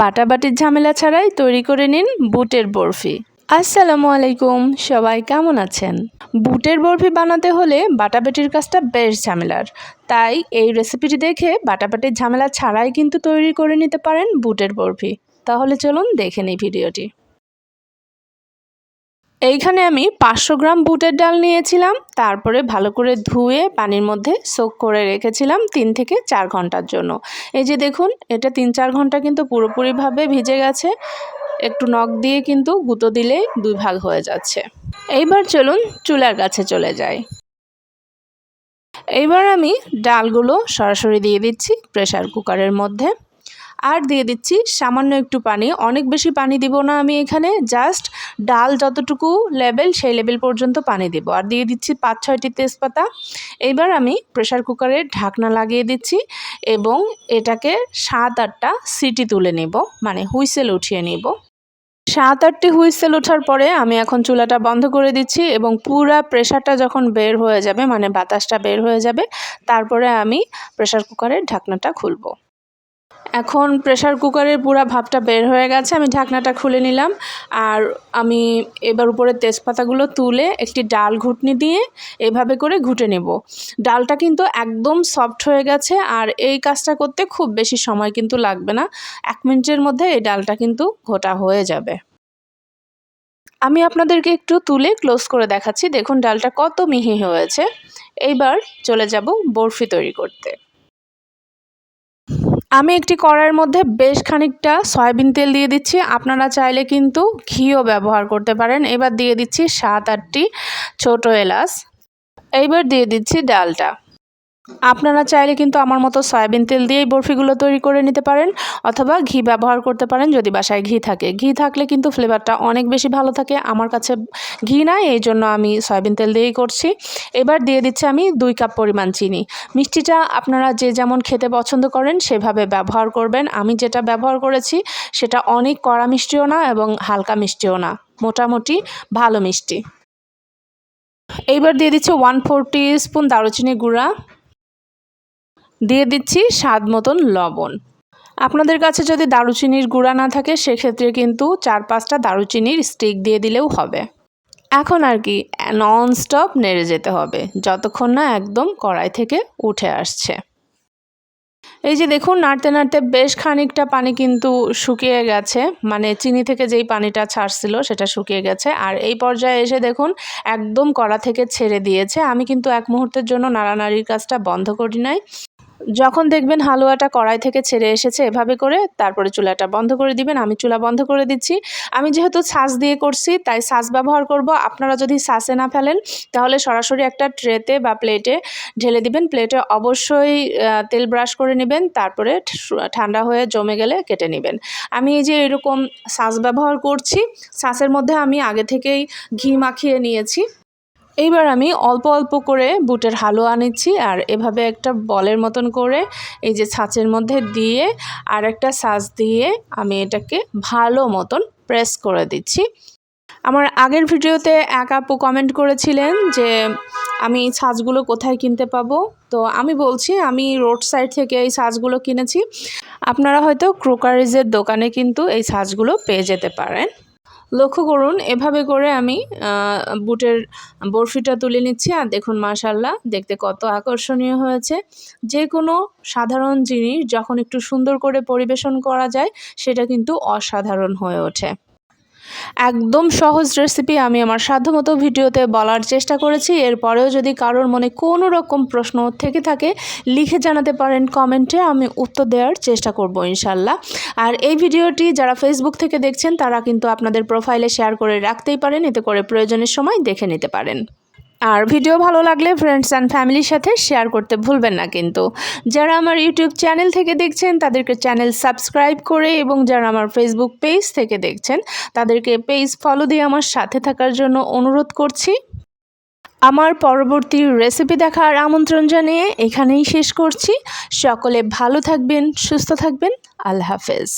বাটাবাটির ঝামেলা ছাড়াই তৈরি করে নিন বুটের বরফি। আসসালামু আলাইকুম, সবাই কেমন আছেন? বুটের বরফি বানাতে হলে বাটাবাটির কাজটা বেশ ঝামেলার। তাই এই রেসিপিটি দেখে বাটাবাটির ঝামেলা ছাড়াই কিন্তু তৈরি করে নিতে পারেন বুটের বরফি। তাহলে চলুন দেখে নিই ভিডিওটি। এইখানে আমি পাঁচশো গ্রাম বুটের ডাল নিয়েছিলাম, তারপরে ভালো করে ধুয়ে পানির মধ্যে সোক করে রেখেছিলাম তিন থেকে চার ঘণ্টার জন্য। এই যে দেখুন, এটা তিন চার ঘণ্টা কিন্তু পুরোপুরিভাবে ভিজে গেছে, একটু নখ দিয়ে কিন্তু গুঁতো দিলেই দুই ভাগ হয়ে যাচ্ছে। এইবার চলুন চুলার কাছে চলে যাই। এইবার আমি ডালগুলো সরাসরি দিয়ে দিচ্ছি প্রেশার কুকারের মধ্যে। আর দিয়ে দিচ্ছি সামান্য একটু পানি। অনেক বেশি পানি দিব না আমি এখানে, জাস্ট ডাল যতটুকু লেভেল সেই লেভেল পর্যন্ত পানি দেব। আর দিয়ে দিচ্ছি পাঁচ ছয়টি তেজপাতা। এইবার আমি প্রেশার কুকারে ঢাকনা লাগিয়ে দিচ্ছি এবং এটাকে সাত আটটা সিটি তুলে নেব মানে হুইসেল উঠিয়ে নেব। সাত আটটি হুইসেল ওঠার পরে আমি এখন চুলাটা বন্ধ করে দিচ্ছি এবং পুরা প্রেশারটা যখন বের হয়ে যাবে মানে বাতাসটা বের হয়ে যাবে, তারপরে আমি প্রেশার কুকারের ঢাকনাটা খুলবো। এখন প্রেশার কুকারের পুরো ভাবটা বের হয়ে গেছে, আমি ঢাকনাটা খুলে নিলাম আর আমি এবার উপরে তেজপাতাগুলো তুলে একটি ডাল ঘুটনি দিয়ে এভাবে করে ঘুটে নেব। ডালটা কিন্তু একদম সফট হয়ে গেছে আর এই কাজটা করতে খুব বেশি সময় কিন্তু লাগবে না, এক মিনিটের মধ্যে এই ডালটা কিন্তু ঘোটা হয়ে যাবে। আমি আপনাদেরকে একটু তুলে ক্লোজ করে দেখাচ্ছি, দেখুন ডালটা কত মিহি হয়েছে। এইবার চলে যাব বরফি তৈরি করতে। আমি একটি কড়াইয়ের মধ্যে বেশ খানিকটা সয়াবিন তেল দিয়ে দিচ্ছি। আপনারা চাইলে কিন্তু ঘিও ব্যবহার করতে পারেন। এবার দিয়ে দিচ্ছি সাত আটটি ছোটো এলাচ। এইবার দিয়ে দিচ্ছি ডালটা। আপনারা চাইলে কিন্তু আমার মতো সয়াবিন তেল দিয়েই বরফিগুলো তৈরি করে নিতে পারেন, অথবা ঘি ব্যবহার করতে পারেন যদি বাসায় ঘি থাকে। ঘি থাকলে কিন্তু ফ্লেভারটা অনেক বেশি ভালো থাকে। আমার কাছে ঘি নাই, এই জন্য আমি সয়াবিন তেল দিয়েই করছি। এবার দিয়ে দিচ্ছি আমি দুই কাপ পরিমাণ চিনি। মিষ্টিটা আপনারা যে যেমন খেতে পছন্দ করেন সেভাবে ব্যবহার করবেন। আমি যেটা ব্যবহার করেছি সেটা অনেক কড়া মিষ্টিও না এবং হালকা মিষ্টিও না। মোটামুটি ভালো মিষ্টি। এইবার দিয়ে দিচ্ছি ওয়ান ফোর স্পুন দারুচিনি গুঁড়া। দিয়ে দিচ্ছি স্বাদ মতন লবণ। আপনাদের কাছে যদি দারুচিনির গুঁড়া না থাকে, সেক্ষেত্রে কিন্তু চার পাঁচটা দারুচিনির স্টিক দিয়ে দিলেও হবে। এখন আর কি নন স্টপ নেড়ে যেতে হবে, যতক্ষণ না একদম কড়াই থেকে উঠে আসছে। এই যে দেখুন, নাড়তে নাড়তে বেশ খানিকটা পানি কিন্তু শুকিয়ে গেছে মানে চিনি থেকে যেই পানিটা ছাড়ছিল সেটা শুকিয়ে গেছে। আর এই পর্যায়ে এসে দেখুন, একদম কড়া থেকে ছেড়ে দিয়েছে। আমি কিন্তু এক মুহূর্তের জন্য নাড়ানাড়ির কাজটা বন্ধ করি নাই। যখন দেখবেন হালুয়াটা কড়াই থেকে ছেড়ে এসেছে, এভাবে করে তারপরে চুলাটা বন্ধ করে দিবেন। আমি চুলা বন্ধ করে দিচ্ছি। আমি যেহেতু ছাঁচ দিয়ে করছি, তাই ছাঁচ ব্যবহার করব। আপনারা যদি ছাঁচে না ফেলেন, তাহলে সরাসরি একটা ট্রেতে বা প্লেটে ঢেলে দিবেন। প্লেটে অবশ্যই তেল ব্রাশ করে নেবেন। তারপরে ঠান্ডা হয়ে জমে গেলে কেটে নেবেন। আমি এই যে এরকম ছাঁচ ব্যবহার করছি ছাঁচের মধ্যে আমি আগে থেকেই ঘি মাখিয়ে নিয়েছি। এইবার আমি অল্প অল্প করে বুটের হালুয়া নিচ্ছি আর এভাবে একটা বলের মতন করে এই যে ছাঁচের মধ্যে দিয়ে আর একটা ছাঁচ দিয়ে আমি এটাকে ভালো মতন প্রেস করে দিচ্ছি। আমার আগের ভিডিওতে এক আপু কমেন্ট করেছিলেন যে আমি এই ছাঁচগুলো কোথায় কিনতে পাবো? তো আমি বলছি, আমি রোড সাইড থেকে এই ছাঁচগুলো কিনেছি। আপনারা হয়তো ক্রোকারিজের দোকানে কিন্তু এই ছাঁচগুলো পেয়ে যেতে পারেন। লক্ষ্য করুন, এভাবে করে আমি বুটের বরফিটা তুলে নিচ্ছি। আর দেখুন মাশাল্লাহ দেখতে কত আকর্ষণীয় হয়েছে। যে কোনো সাধারণ জিনিস যখন একটু সুন্দর করে পরিবেশন করা যায়, সেটা কিন্তু অসাধারণ হয়ে ওঠে। একদম সহজ রেসিপি আমি আমার সাধ্যমতো ভিডিওতে বলার চেষ্টা করেছি। এরপরেও যদি কারোর মনে কোনো রকম প্রশ্ন থেকে থাকে, লিখে জানাতে পারেন কমেন্টে, আমি উত্তর দেওয়ার চেষ্টা করব ইনশাল্লাহ। আর এই ভিডিওটি যারা ফেসবুক থেকে দেখছেন, তারা কিন্তু আপনাদের প্রোফাইলে শেয়ার করে রাখতেই পারেন, এতে করে প্রয়োজনের সময় দেখে নিতে পারেন। আর ভিডিও ভালো লাগলে ফ্রেন্ডস অ্যান্ড ফ্যামিলির সাথে শেয়ার করতে ভুলবেন না কিন্তু। যারা আমার ইউটিউব চ্যানেল থেকে দেখছেন, তাদেরকে চ্যানেল সাবস্ক্রাইব করে এবং যারা আমার ফেসবুক পেজ থেকে দেখছেন, তাদেরকে পেজ ফলো দিয়ে আমার সাথে থাকার জন্য অনুরোধ করছি। আমার পরবর্তী রেসিপি দেখার আমন্ত্রণ জানিয়ে এখানেই শেষ করছি। সকলে ভালো থাকবেন, সুস্থ থাকবেন, আল্লাহ হাফেজ।